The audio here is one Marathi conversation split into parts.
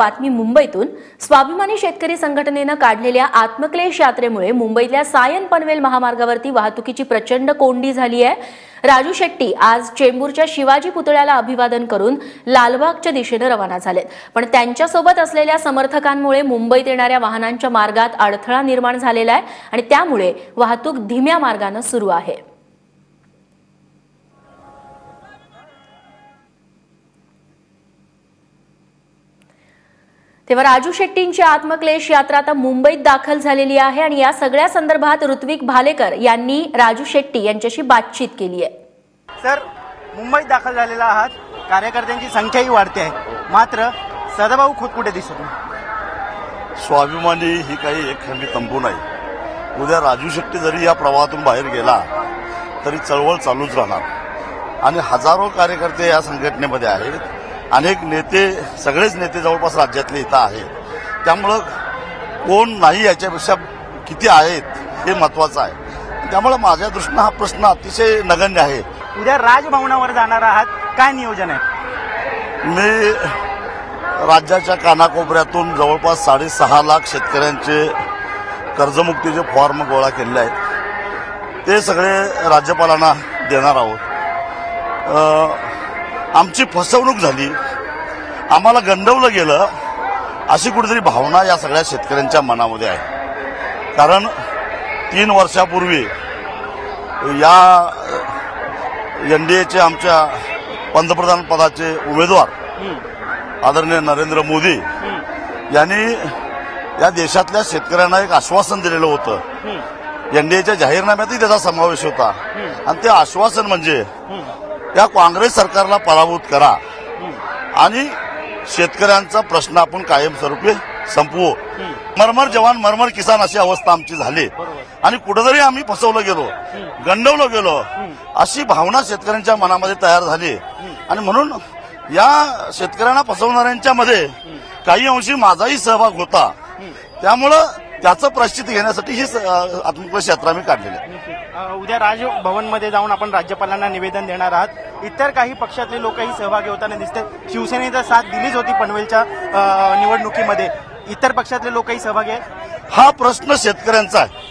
बातमी मुंबईतून. स्वाभिमानी शेतकरी संघटनेनं काढलेल्या आत्मक्लेश यात्रेमुळे मुंबईतल्या सायन पनवेल महामार्गावरती वाहतुकीची प्रचंड कोंडी झाली आहे राजू शेट्टी आज चेंबूरच्या शिवाजी पुतळ्याला अभिवादन करून लालबागच्या दिशेनं रवाना झालेत. पण त्यांच्यासोबत असलेल्या समर्थकांमुळे मुंबईत येणाऱ्या वाहनांच्या मार्गात अडथळा निर्माण झालेला आहे आणि त्यामुळे वाहतूक धीम्या मार्गानं सुरू आहे. तेव्हा राजू शेट्टींची आत्मक्लेश यात्रा आता मुंबईत दाखल झालेली आहे आणि या सगळ्या संदर्भात ऋत्विक भालेकर यांनी राजू शेट्टी यांच्याशी बातचीत केली आहे. सर मुंबईत दाखल झालेला आहात. कार्यकर्त्यांची संख्याही वाढते आहे. मात्र सदाभाऊ खुद कुठे दिसत नाही? स्वाभिमानी ही काही एकखंडी तंबू नाही. उद्या राजू शेट्टी जरी या प्रवाहातून बाहेर गेला तरी चळवळ चालूच राहणार. आणि हजारो कार्यकर्ते या संघटनेमध्ये आहेत. अनेक नेते सगळेच नेते जवळपास राज्यातले इथं आहेत. त्यामुळं कोण नाही याच्यापेक्षा किती आहेत हे महत्वाचं आहे. त्यामुळं माझ्या दृष्टीनं हा प्रश्न अतिशय नगण्य आहे. उद्या राजभवनावर जाणार आहात. काय नियोजन आहे? मी राज्याच्या कानाकोपऱ्यातून जवळपास साडेसहा लाख शेतकऱ्यांचे कर्जमुक्तीचे फॉर्म गोळा केलेले आहेत. ते सगळे राज्यपालांना देणार आहोत. आमची फसवणूक झाली. आम्हाला गंडवलं गेलं. अशी कुठेतरी भावना या सगळ्या शेतकऱ्यांच्या मनामध्ये आहे. कारण तीन वर्षापूर्वी या एनडीएचे आमच्या पंतप्रधान पदाचे उमेदवार आदरणीय नरेंद्र मोदी यांनी या देशातल्या शेतकऱ्यांना एक आश्वासन दिलेलं होतं. एनडीएच्या जाहीरनाम्यातही त्याचा समावेश होता. आणि ते आश्वासन म्हणजे या काँग्रेस सरकारला पराभूत करा. आणि शेतकऱ्यांचा प्रश्न आपण कायमस्वरूपी संपवू. मरमर जवान मरमर किसान अशी अवस्था आमची झाली. आणि कुठेतरी आम्ही फसवलं गेलो. गंडवलं गेलो. अशी भावना शेतकऱ्यांच्या मनामध्ये तयार झाली. आणि म्हणून या शेतकऱ्यांना फसवणाऱ्यांच्या मध्ये काही अंशी माझाही सहभाग होता. त्यामुळं त्याचं प्राश्चित घेण्यासाठी ही आत्मक्लेश यात्रा मी काढलेली आहे. उद्या राजभवनमध्ये जाऊन आपण राज्यपालांना निवेदन देणार आहात. इतर काही पक्षातले लोकही सहभागी होताना दिसते शिवसेनेचा साथ दिलीच होती पनवेलच्या निवडणुकीमध्ये. इतर पक्षातले लोकही सहभागी आहेत? हा प्रश्न शेतकऱ्यांचा आहे.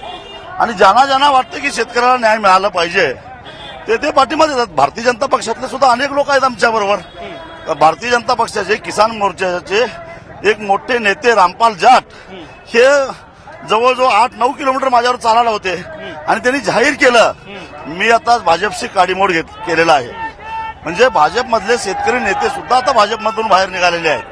आणि ज्यांना ज्यांना वाटतं की शेतकऱ्याला न्याय मिळाला पाहिजे ते ते पाठिंबा देतात भारतीय जनता पक्षातले सुद्धा अनेक लोक आहेत आमच्या बरोबर. भारतीय जनता पक्षाचे किसान मोर्चाचे एक मोठे नेते रामपाल जाट हे जवळजवळ आठ नऊ किलोमीटर माझ्यावर चालायला होते. आणि त्यांनी जाहीर केलं मी आता भाजपशी काडीमोड घेत केलेला आहे. म्हणजे भाजपमधले शेतकरी नेते सुद्धा आता भाजपमधून बाहेर निघालेले आहेत.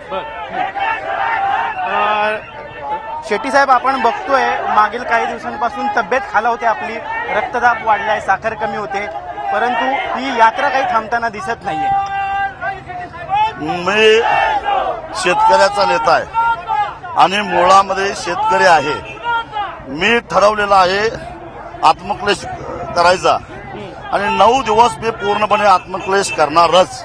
शेट्टी साहेब आपण बघतोय मागील काही दिवसांपासून तब्येत खालावते आपली रक्तदाब वाढलाय साखर कमी होते परंतु ही यात्रा काही थांबताना दिसत नाहीये. मी शेतकऱ्याचा नेता आहे आणि मुळामध्ये शेतकरी आहे. मी ठरवलेलं आहे आत्मक्लेश करायचा. आणि नऊ दिवस मी पूर्णपणे आत्मक्लेश करणारच.